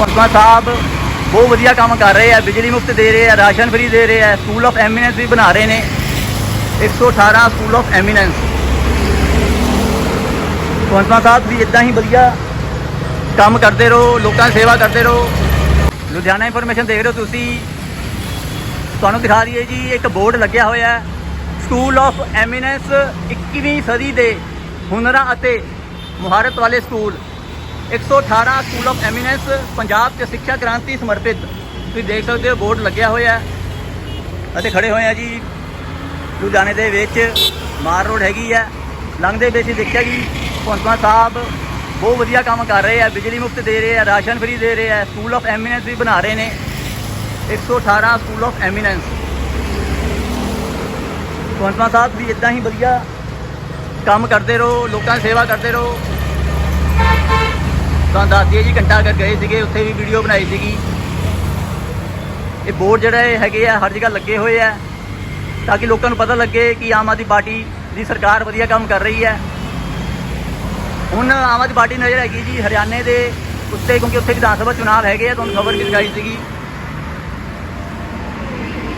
ਭਗਵੰਤ ਸਾਹਿਬ ਬਹੁਤ ਵਧੀਆ ਕੰਮ ਕਰ ਰਹੇ ਆ, ਬਿਜਲੀ ਮੁਫਤ ਦੇ ਰਹੇ ਆ, ਰਾਸ਼ਨ ਫ੍ਰੀ ਦੇ ਰਹੇ ਆ ਸਕੂਲ ਆਫ ਐਮੀਨੈਂਸ ਵੀ ਬਣਾ ਰਹੇ ਨੇ। 118 ਸਕੂਲ ਆਫ ਐਮੀਨੈਂਸ ਭਗਵੰਤ ਸਾਹਿਬ ਵੀ ਇਦਾਂ ਹੀ ਵਧੀਆ ਕੰਮ ਕਰਦੇ ਰਹੋ, ਲੋਕਾਂ ਦੀ ਸੇਵਾ ਕਰਦੇ ਰਹੋ। ਲੁਧਿਆਣਾ ਇਨਫੋਰਮੇਸ਼ਨ ਦੇਖ ਰਹੇ ਹੋ ਤੁਸੀਂ। ਤੁਹਾਨੂੰ ਦਿਖਾ ਦਈਏ ਜੀ, ਇੱਕ ਬੋਰਡ ਲੱਗਿਆ ਹੋਇਆ ਹੈ। ਸਕੂਲ ਆਫ ਐਮੀਨੈਂਸ 21ਵੀਂ ਸਦੀ ਦੇ ਹੁਨਰਾਂ ਅਤੇ ਮੁਹਾਰਤ ਵਾਲੇ school 118 school of eminence Punjab 'ਚ ਸਿੱਖਿਆ ਕ੍ਰਾਂਤੀ ਸਮਰਪਿਤ। ਤੁਸੀਂ ਦੇਖ ਸਕਦੇ ਹੋ, ਬੋਰਡ ਲੱਗਿਆ ਹੋਇਆ ਹੈ। ਅਤੇ ਖੜੇ ਹੋਏ ਆ ਜੀ, ਲੁਧਿਆਣੇ ਦੇ ਵਿੱਚ ਮਾਰ ਰੋਡ ਹੈਗੀ ਹੈ। ਲੰਘਦੇ ਵਿੱਚ ਦੇਖਿਆ ਜੀ, ਭਗਵੰਤ ਸਾਹਿਬ ਬਹੁਤ ਵਧੀਆ ਕੰਮ ਕਰ ਰਹੇ ਆ, ਬਿਜਲੀ ਮੁਫਤ ਦੇ ਰਹੇ ਆ, ਰਾਸ਼ਨ ਫ੍ਰੀ ਦੇ ਰਹੇ ਆ ਸਕੂਲ ਆਫ ਐਮੀਨੈਂਸ ਵੀ ਬਣਾ ਰਹੇ ਨੇ। 118 ਸਕੂਲ ਆਫ ਐਮੀਨੈਂਸ ਭਗਵੰਤ ਸਾਹਿਬ ਵੀ ਇਦਾਂ ਹੀ ਵਧੀਆ ਕੰਮ ਕਰਦੇ ਰਹੋ, ਲੋਕਾਂ ਦੀ ਸੇਵਾ ਕਰਦੇ ਰਹੋ। ਤੁਹਾਨੂੰ ਦੱਸ ਦਈਏ ਜੀ, ਘੰਟਾ ਘਰ ਗਏ ਸੀਗੇ, ਉੱਥੇ ਵੀ ਵੀਡੀਓ ਬਣਾਈ ਸੀਗੀ। ਇਹ ਬੋਰਡ ਜਿਹੜੇ ਹੈਗੇ ਆ, ਹਰ ਜਗ੍ਹਾ ਲੱਗੇ ਹੋਏ ਆ, ਤਾਂ ਕਿ ਲੋਕਾਂ ਨੂੰ ਪਤਾ ਲੱਗੇ ਕਿ ਆਮ ਆਦਮੀ ਪਾਰਟੀ ਦੀ ਸਰਕਾਰ ਵਧੀਆ ਕੰਮ ਕਰ ਰਹੀ ਹੈ। ਹੁਣ ਆਮ ਆਦਮੀ ਪਾਰਟੀ ਨਜ਼ਰ ਹੈਗੀ ਜੀ, ਹਰਿਆਣੇ ਦੇ ਉੱਤੇ, ਕਿਉਂਕਿ ਉੱਥੇ ਵਿਧਾਨ ਸਭਾ ਚੁਣਾਵ ਹੈਗੇ ਆ, ਤੁਹਾਨੂੰ ਖਬਰ ਵੀ ਦਿਖਾਈ ਸੀਗੀ।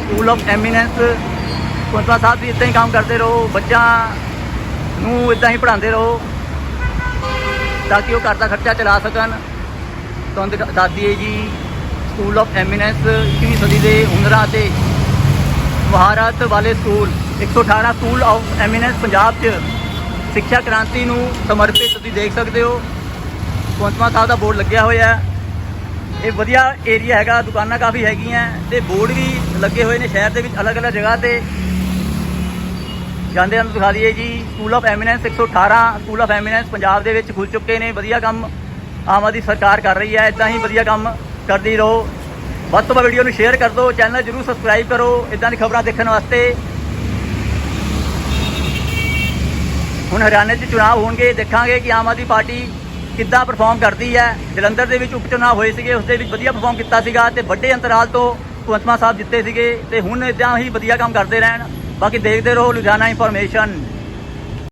School of eminence Kuntala Sahib ਵੀ ਇਦਾਂ ਹੀ ਕੰਮ ਕਰਦੇ ਰਹੋ, ਬੱਚਿਆਂ ਨੂੰ ਇਦਾਂ ਹੀ ਪੜ੍ਹਾਉਂਦੇ ਰਹੋ। ਤਾਂ ਕਿ ਉਹ ਘਰ ਦਾ ਖਰਚਾ ਚਲਾ ਸਕਣ। ਤੁਹਾਨੂੰ ਦਿਖਾ- ਦੱਸ ਦਈਏ ਜੀ ਸਕੂਲ ਆਫ ਐਮੀਨੈਂਸ 21ਵੀਂ ਸਦੀ ਦੇ ਹੁਨਰਾਂ 'ਤੇ ਮਹਾਰਤ ਵਾਲੇ school 118 school of eminence Punjab 'ਚ ਸਿੱਖਿਆ ਕ੍ਰਾਂਤੀ ਨੂੰ ਸਮਰਪਿਤ ਤੁਸੀਂ ਦੇਖ ਸਕਦੇ ਹੋ। ਕੁੰਤਮਾ ਸਾਹਿਬ ਦਾ ਬੋਰਡ ਲੱਗਿਆ ਹੋਇਆ ਹੈ। ਇਹ ਵਧੀਆ ਏਰੀਆ ਹੈਗਾ, ਦੁਕਾਨਾਂ ਕਾਫੀ ਹੈਗੀਆਂ, ਤੇ ਬੋਰਡ ਵੀ ਲੱਗੇ ਹੋਏ ਨੇ ਸ਼ਹਿਰ ਦੇ ਵਿੱਚ ਅਲੱਗ-ਅਲੱਗ ਜਗ੍ਹਾ ਤੇ। ਜਾਂਦੇ ਹਨ ਦਿਖਾ ਦਈਏ ਜੀ school of eminence 118 school of eminence Punjab ਦੇ ਵਿੱਚ ਖੁੱਲ ਚੁੱਕੇ ਨੇ, ਵਧੀਆ ਕੰਮ ਆਮ ਆਦਮੀ ਸਰਕਾਰ ਕਰ ਰਹੀ ਹੈ, ਇਦਾਂ ਹੀ ਵਧੀਆ ਕੰਮ ਕਰਦੀ ਰਹੋ। ਵੱਧ ਤੋਂ ਵੱਧ ਵੀਡੀਓ ਨੂੰ ਸ਼ੇਅਰ ਕਰ ਦਿਓ ਚੈਨਲ ਜਰੂਰ ਸਬਸਕ੍ਰਾਈਬ ਕਰੋ, ਇਦਾਂ ਦੀ ਖਬਰਾਂ ਦੇਖਣ ਵਾਸਤੇ। ਹੁਣ ਹਰਿਆਣੇ 'ਚ ਚੁਣਾਵ ਹੋਣਗੇ, ਦੇਖਾਂਗੇ ਕਿ ਆਮ ਆਦਮੀ ਪਾਰਟੀ ਕਿੱਦਾਂ ਪਰਫਾਰਮ ਕਰਦੀ ਹੈ। ਜਲੰਧਰ ਦੇ ਵਿੱਚ ਉਪਚੁਣਾਵ ਹੋਏ ਸੀਗੇ ਉਸ ਦੇ ਵਿੱਚ ਵਧੀਆ ਪਰਫਾਰਮ ਕੀਤਾ ਸੀਗਾ ਤੇ ਵੱਡੇ ਅੰਤਰਾਲ ਤੋਂ ਭਗਵੰਤ ਮਾਨ ਸਾਹਿਬ ਜਿੱਤੇ ਸੀਗੇ ਤੇ ਹੁਣ ਇਦਾਂ ਹੀ ਵਧੀਆ ਕੰਮ ਕਰਦੇ ਰਹਿਣ। ਬਾਕੀ ਦੇਖਦੇ ਰਹੋ ਲੁਧਿਆਣਾ ਇਨਫੋਰਮੇਸ਼ਨ।